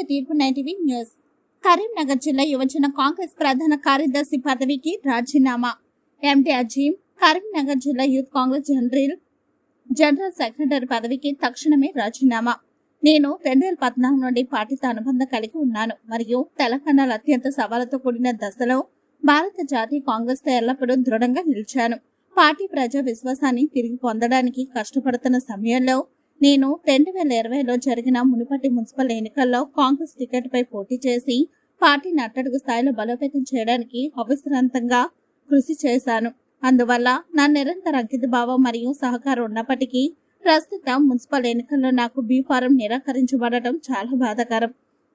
To తీర్పు nine TV news. Karimnagar జిల్లా యువజన కాంగ్రెస్ ప్రధాన కార్యదర్శి పదవికి రాజీనామా. ఎంటీ అజీం కరీంనగర్ జిల్లా youth Congress general general secretary పదవికి తక్షణమే రాజీనామా. నేను రెండు వేల పద్నాలుగు నుండి పార్టీతో అనుబంధం కలిగి ఉన్నాను. మరియు తెలంగాణలో అత్యంత సవాళ్ళతో కూడిన దశలో భారత జాతీయ కాంగ్రెస్తో ఎల్లప్పుడూ దృఢంగా నిలిచాను. పార్టీ ప్రజా విశ్వాసాన్ని తిరిగి పొందడానికి కష్టపడుతున్న సమయంలో నేను రెండు వేల ఇరవైలో జరిగిన మునుపటి మున్సిపల్ ఎన్నికల్లో కాంగ్రెస్ టికెట్పై పోటీ చేసి పార్టీని అట్టడుగు స్థాయిలో బలోపేతం చేయడానికి అవిశ్రాంతంగా కృషి చేశాను. అందువల్ల నా నిరంతర అంకితభావం మరియు సహకారం ఉన్నప్పటికీ ప్రస్తుతం మున్సిపల్ ఎన్నికల్లో నాకు బీ ఫారం నిరాకరించబడటం చాలా బాధాకరం.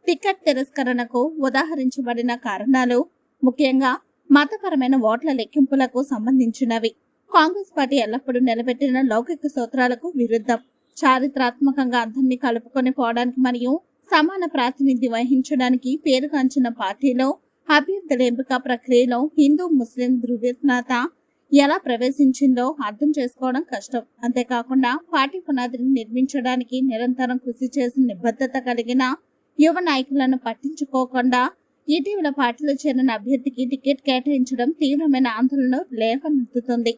టికెట్ తిరస్కరణకు ఉదాహరించబడిన కారణాలు ముఖ్యంగా మతపరమైన ఓట్ల లెక్కింపులకు సంబంధించినవి. కాంగ్రెస్ పార్టీ ఎల్లప్పుడూ నిలబెట్టిన లౌకిక సూత్రాలకు విరుద్ధం. చారిత్రాత్మకంగా అందరినీ కలుపుకొని పోవడానికి మరియు సమాన ప్రాతినిధ్యం వహించడానికి పేరుగాంచిన పార్టీలో అభ్యర్థుల ఎంపిక ప్రక్రియలో హిందూ ముస్లిం ధృవీకరణ ఎలా ప్రవేశించిందో అర్థం చేసుకోవడం కష్టం. అంతేకాకుండా పార్టీ పునాదిని నిర్మించడానికి నిరంతరం కృషి చేసిన నిబద్ధత కలిగిన యువ నాయకులను పట్టించుకోకుండా ఇటీవల పార్టీలో చేరిన అభ్యర్థికి టికెట్ కేటాయించడం తీవ్రమైన ఆందోళన లేవనెత్తుతుంది.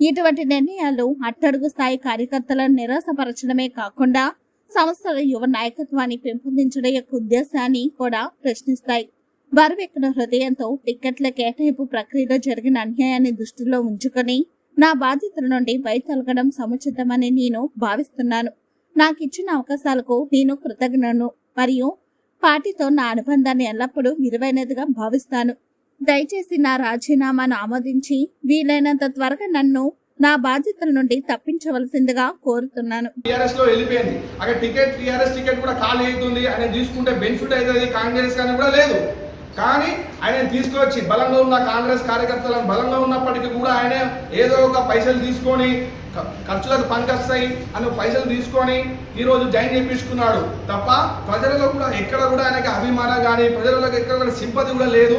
ఇటువంటి నిర్ణయాలు అట్టడుగు స్థాయి కార్యకర్తలను నిరాశపరచడమే కాకుండా సంస్థల యువ నాయకత్వాన్ని పెంపొందించడం యొక్క ఉద్దేశాన్ని కూడా ప్రశ్నిస్తాయి. బరువెక్కిన హృదయంతో టిక్కెట్ల కేటాయింపు ప్రక్రియలో జరిగిన అన్యాయాన్ని దృష్టిలో ఉంచుకొని నా బాధ్యతల నుండి బయటలగడం సముచితమని నేను భావిస్తున్నాను. నాకు ఇచ్చిన అవకాశాలకు నేను కృతజ్ఞను మరియు పార్టీతో నా అనుబంధాన్ని ఎల్లప్పుడూ విలువైనదిగా భావిస్తాను. దయచేసి నా రాజీనామాను ఆమోదించి వీలైనంత త్వరగా నన్ను నా బాధ్యతల నుండి తప్పించవలసిందిగా కోరుతున్నాను. టీఆర్ఎస్లో వెళ్ళిపోయింది. అక్కడ టికెట్ టీఆర్ఎస్ టికెట్ కూడా ఖాళీ అవుతుంది. ఆయన తీసుకుంటే బెనిఫిట్ అవుతుంది. కాంగ్రెస్ కానీ కూడా లేదు. కానీ ఆయన తీసుకొచ్చి బలంగా ఉన్న కాంగ్రెస్ కార్యకర్తలను బలంగా ఉన్నప్పటికీ కూడా ఆయన ఏదో ఒక పైసలు తీసుకొని ఖర్చులకు పనికొస్తాయి అని పైసలు తీసుకొని ఈరోజు జాయిన్ చేయించుకున్నాడు. తప్ప ప్రజలలో కూడా ఎక్కడ కూడా ఆయనకి అభిమానం కానీ ప్రజలకు ఎక్కడ కూడా సింపతి కూడా లేదు.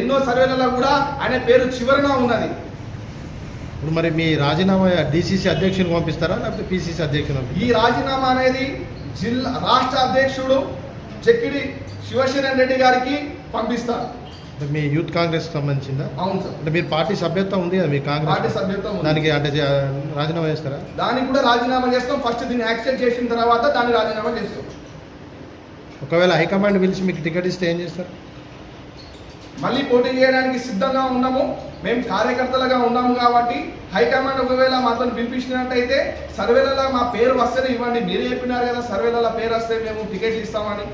ఎన్నో సర్వేలలో కూడా ఆయన పేరు చివరన ఉన్నది. ఇప్పుడు మరి మీ రాజీనామా డీసీసీ అధ్యక్షుని పంపిస్తారా? లేకపోతే పీసీసీ అధ్యక్షుని పంపిస్తారా? ఈ రాజీనామా అనేది జిల్లా రాష్ట్ర అధ్యక్షుడు చెక్కిడి శివశరణ్ రెడ్డి గారికి పంపిస్తారు. మీ యూత్ కాంగ్రెస్ సంబంధించిందా? అవును సార్. అంటే మీరు పార్టీ సభ్యత్వం ఉంది కదా మీ పార్టీ కాంగ్రెస్ సభ్యత్వం ఉంది. దానికి అంటే రాజీనామా చేస్తారా? దానికి కూడా రాజీనామా చేస్తాం. ఫస్ట్ దీన్ని యాక్సెప్ట్ చేసిన తర్వాత దాన్ని రాజీనామా చేస్తాం. ఒకవేళ హైకమాండ్ పిలిచి మీకు టికెట్ ఇస్తే ఏం చేస్తారు? మళ్ళీ పోటీ చేయడానికి సిద్ధంగా ఉన్నాము. మేము కార్యకర్తలుగా ఉన్నాము కాబట్టి హైకమాండ్ ఒకవేళ మాతో పిలిపించినట్టయితే సర్వేలలో మా పేరు వస్తేనే ఇవ్వండి. మీరు చెప్పినారు కదా సర్వేలలో పేరు వస్తే మేము టికెట్లు ఇస్తామని.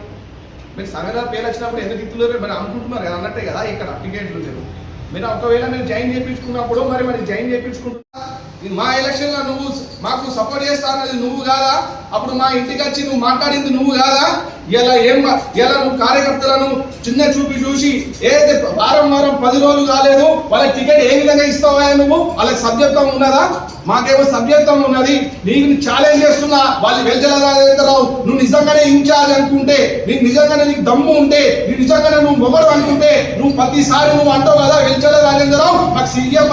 మీరు సర్వేలలో పేరు వచ్చినప్పుడు ఎందుకు ఇస్తున్నారు మరి అనుకుంటున్నారు కదా అన్నట్టే కదా ఇక్కడ అప్లికేట్లు లేవు. మీరు ఒకవేళ మీరు జాయిన్ చేయించుకున్నప్పుడు మరి మరి జాయిన్ చేయించుకుంటున్నా మా ఎలక్షన్లో నువ్వు మాకు సపోర్ట్ చేస్తానది నువ్వు కాదా? అప్పుడు మా ఇంటికి వచ్చి నువ్వు మాట్లాడింది నువ్వు కాదా? ఇలా ఏం మా- ఇలా నువ్వు కార్యకర్తలను చిన్న చూపి చూసి ఏదైతే వారం వారం పది రోజులు కాలేదు వాళ్ళకి టికెట్ ఏ విధంగా ఇస్తావా నువ్వు? వాళ్ళకి సభ్యత్వం ఉన్నదా? మాకేమో సభ్యత్వం ఉన్నది. నీకు ఛాలెంజ్ చేస్తున్నా. వాళ్ళు వెళ్చల నువ్వు నిజంగానే ఇన్ఛార్జ్ అనుకుంటే నీకు నిజంగానే నీకు దమ్ము ఉంటే నీకు నిజంగానే నువ్వు మొగడు అనుకుంటే నువ్వు ప్రతిసారి నువ్వు అంటావు కదా వెళ్చల రాజేంద్రరావు? మాకు సీఎం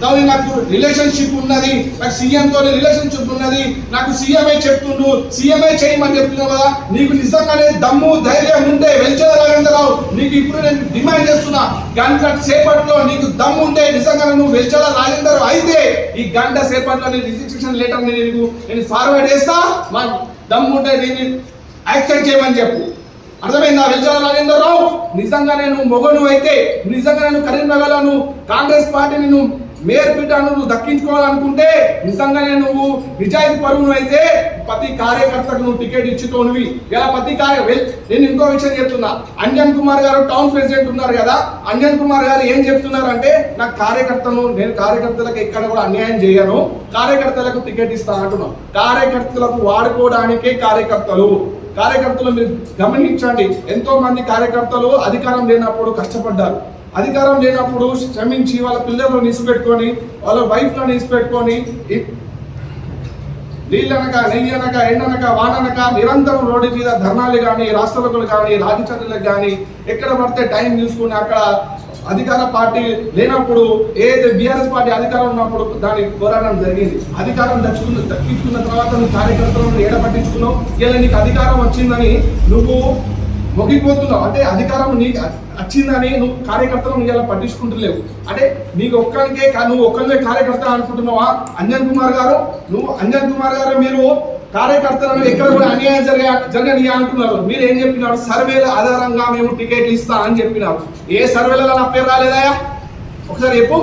దాని నాకు రిలేషన్షిప్ ఉన్నది నాకు సీఎంతో రిలేషన్షిప్ ఉన్నది నాకు సీఎంఏ చెప్తుండు సీఎంఏ చేయమని చెప్తున్నావు కదా నీకు నిజంగానే దమ్ము ధైర్యం ఉంటే వెల్చల రాజేంద్రరావు నీకు ఇప్పుడు నేను డిమాండ్ చేస్తున్నా గంట సేపట్లో నీకు దమ్ము ఉంటే నిజంగా నువ్వు వెంచర రాజేంద్రరావు అయితే ఈ గంట సేపట్లో నేను రిజిస్ట్రేషన్ లెటర్ నీకు నేను ఫార్వర్డ్ చేస్తా మా దమ్ము ఉంటే దీన్ని యాక్సెప్ట్ చేయమని చెప్పు. అర్థమైందా? వెల్చల రాజేంద్రరావు నిజంగా నేను మొగను అయితే నిజంగా నేను కరీంనగర్లో కాంగ్రెస్ పార్టీని నువ్వు మేయర్ పీఠాన్ని నువ్వు దక్కించుకోవాలనుకుంటే నిజంగానే నువ్వు నిజాయితీ పరువు అయితే ప్రతి కార్యకర్తకు నువ్వు టికెట్ ఇచ్చుకోనివి ఇలా ప్రతి కార్య నేను ఇంకో విషయం చెప్తున్నా. అంజన్ కుమార్ గారు టౌన్ ప్రెసిడెంట్ ఉన్నారు కదా అంజన్ కుమార్ గారు ఏం చెప్తున్నారు అంటే నాకు కార్యకర్తను నేను కార్యకర్తలకు ఎక్కడ కూడా అన్యాయం చేయను. కార్యకర్తలకు టికెట్ ఇస్తా అంటున్నాను కార్యకర్తలకు వాడుకోవడానికే కార్యకర్తలు. కార్యకర్తలు మీరు గమనించండి. ఎంతో మంది కార్యకర్తలు అధికారం లేనప్పుడు కష్టపడ్డారు. అధికారం లేనప్పుడు శ్రమించి వాళ్ళ పిల్లలను నిసిపెట్టుకొని వాళ్ళ వైఫ్ను నిసిపెట్టుకొని ఇ- నెయ్యి అనక ఎండనక వాననక నిరంతరం రోడ్డు మీద ధర్నాలు కానీ రాష్ట్రపతులు కానీ రాజచర్యలకు కానీ ఎక్కడ పడితే టైం చూసుకుని అక్కడ అధికార పార్టీ లేనప్పుడు ఏదైతే బీఆర్ఎస్ పార్టీ అధికారం ఉన్నప్పుడు దాన్ని పోరాటం జరిగింది. అధికారం దచ్చుకున్న దక్కించుకున్న తర్వాత నువ్వు కార్యకర్తలను ఏడ పట్టించుకున్నావు? ఇలా నీకు అధికారం వచ్చిందని నువ్వు మొగిపోతున్నావు అంటే అధికారం నీకు వచ్చిందని నువ్వు కార్యకర్తలను ఇలా పట్టించుకుంటలేవు. అంటే నీకు ఒక్కరికే నువ్వు ఒక్కరికే కార్యకర్త అనుకుంటున్నావా? అంజన్ కుమార్ గారు? నువ్వు అంజన్ కుమార్ గారు మీరు కార్యకర్తలను ఎక్కడ కూడా అన్యాయం జరగ జరగని అంటున్నారు మీరు ఏం చెప్పినారు? సర్వేల ఆధారంగా మేము టికెట్లు ఇస్తా అని చెప్పినారు. ఏ సర్వేలలో నా పేరు రాలేదా? ఒకసారి చెప్పు.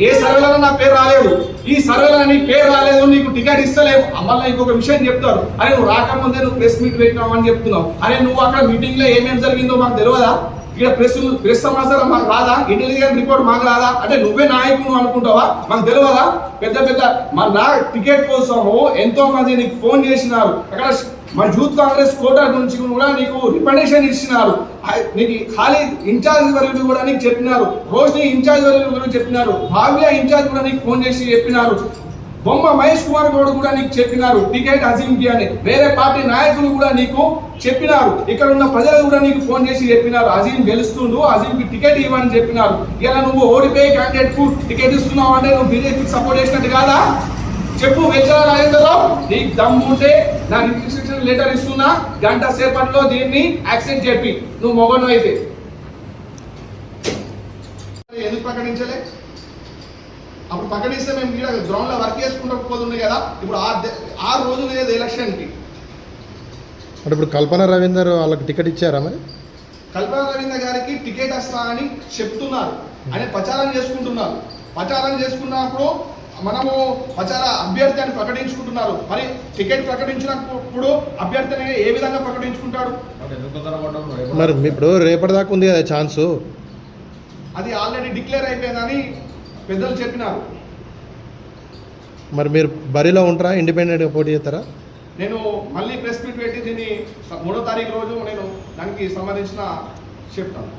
ఏ సర్వేలో నా పేరు రాలేదు? ఈ సర్వేలో నీ పేరు రాలేదు నీకు టికెట్ ఇస్తలేవు మళ్ళీ ఇంకొక విషయం చెప్తారు. అరే నువ్వు రాకముందే నువ్వు ప్రెస్ మీట్ పెట్టినావు అని చెప్తున్నావు. అరే నువ్వు అక్కడ మీటింగ్లో ఏమేమి జరిగిందో మాకు తెలియదా? ఇక్కడ ప్రెస్ ప్రెస్ సమాచారం మాకు రాదా? ఇంటెలిజెన్స్ రిపోర్ట్ మాకు రాదా? అంటే నువ్వే నాయకుడు అనుకుంటావా? మాకు తెలియదా? పెద్ద పెద్ద మన నా టికెట్ కోసము ఎంతో మంది నీకు ఫోన్ చేసినారు. అక్కడ మన యూత్ కాంగ్రెస్ కోటా నుంచి కూడా నీకు రికమెండేషన్ ఇచ్చినారు. నీకు ఖాళీ ఇన్ఛార్జ్ వరకు కూడా నీకు చెప్పినారు. రోషిని ఇన్ఛార్జ్ వరకు కూడా చెప్పినారు. భావ్య ఇన్ఛార్జ్ కూడా నీకు ఫోన్ చేసి చెప్పినారు. బొమ్మ మహేష్ కుమార్ గౌడ్ కూడా నీకు చెప్పినారు. టికెట్ అజింకి అని. వేరే పార్టీ నాయకులు కూడా నీకు చెప్పినారు. ఇక్కడ ఉన్న ప్రజలు కూడా నీకు ఫోన్ చేసి చెప్పినారు. అజీం గెలుస్తుండు అజీంకి టికెట్ ఇవ్వని చెప్పినారు. ఇలా నువ్వు ఓడిపోయి క్యాండిడేట్కు టికెట్ ఇస్తున్నావు అంటే నువ్వు బీజేపీకి సపోర్ట్ చేసినట్టు కాదా? చెప్పు వెచ్చల రాజేంద్రరావు నీకు దమ్ముంటే నా రిజిస్ట్రేషన్ లెటర్ ఇస్తున్నా గంట సేపట్లో దీన్ని యాక్సెప్ట్ చెప్పి నువ్వు మొగను అయితే. ఎందుకు ప్రకటించలే? అప్పుడు ప్రకటిస్తే మేము ఇక్కడ గ్రౌండ్లో వర్క్ చేసుకుంటూ కదా ఇప్పుడు ఆ దే- ఆ రోజు లేదు ఎలక్షన్కి. అంటే ఇప్పుడు కల్పన రవీందర్ వాళ్ళకి టికెట్ ఇచ్చారా మరి? కల్పన రవీంద్ర గారికి టికెట్ వస్తా అని చెప్తున్నారు. అని ప్రచారం చేసుకుంటున్నారు. ప్రచారం చేసుకున్నప్పుడు మనము ప్రచార అభ్యర్థి అని ప్రకటించుకుంటున్నారు. మరి టికెట్ ప్రకటించినప్పుడు అభ్యర్థిని ఏ విధంగా ప్రకటించుకుంటాడు? మరి ఇప్పుడు రేపటిదాకా ఉంది కదా ఛాన్సు. అది ఆల్రెడీ డిక్లేర్ అయిపోయిందని పెద్దలు చెప్పినారు. మరి మీరు బరిలో ఉంటారా? ఇండిపెండెంట్గా పోటీ చేస్తారా? నేను మళ్ళీ ప్రెస్ మీట్ పెట్టి దీన్ని మూడో తారీఖు రోజు నేను దానికి సంబంధించిన చెప్తాను.